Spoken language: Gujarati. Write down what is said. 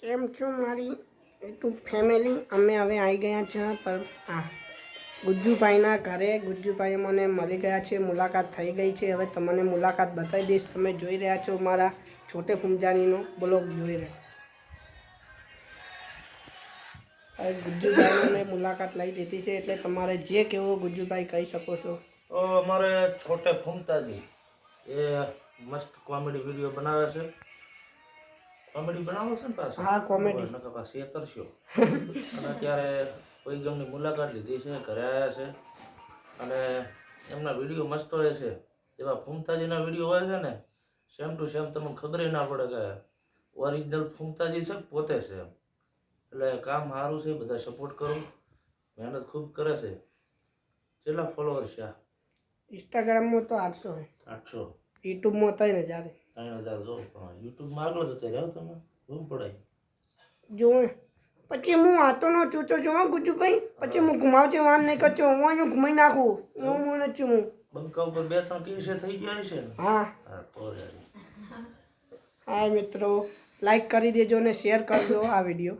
કેમ છો મારી યુટ્યુબ ફેમિલી અમે હવે આવી ગયા છે પર આ ગુજ્જુભાઈના ઘરે. ગુજ્જુભાઈ મને મળી ગયા છે, મુલાકાત થઈ ગઈ છે. હવે તમને મુલાકાત બતાવી દઈશ. તમે જોઈ રહ્યા છો મારા છોટે ફુમજાનીનો બ્લોગ જોઈ રહ્યા. હવે ગુજ્જુભાઈને મેં મુલાકાત લઈ લીધી છે, એટલે તમારે જે કેવો ગુજ્જુભાઈ કહી શકો છો. તો અમારે છોટે ફૂમતાજી એ મસ્ત કોમેડી વીડિયો બનાવે છે. કોમેડી બનાવો છો ને પાછા? હા, comedy. નકર પાછા તરશો અને અત્યારે કોઈ ગમની મુલાકાત લીધી છે ઘરે આવ્યા છે. અને એમના વીડિયો મસ્ત હોય છે. જેવા ફૂમતાજીના વીડિયો હોય છે ને સેમ ટુ સેમ તમને ખબર ના પડે કે ઓરિજિનલ ફૂમતાજી છે પોતે છે એટલે કામ સારું છે બધા સપોર્ટ કરો. મહેનત ખૂબ કરે છે. કેટલા ફોલોવર છે ઇન્સ્ટાગ્રામમાં તો આઠસો. આઠસો. યુટ્યુબમાં થાય ને હજાર. ત્રણ હજાર જો યુટ્યુબમાં આગળ જતા રહ્યો તમે? રૂમ પડાય જોવે. પછી હું વાતોનો ચૂચો જોઉં ગુજુભાઈ. પછી હું ઘુમાવજે વાન નહીં કરજો. હું અહીંયા ઘુમાઈ નાખું. એવું હું નથી હું. બંકા ઉપર બે ત્રણ કેસે થઈ ગયા છે હા. હા હા મિત્રો. લાઈક કરી દેજો ને શેર કરજો આ વીડિયો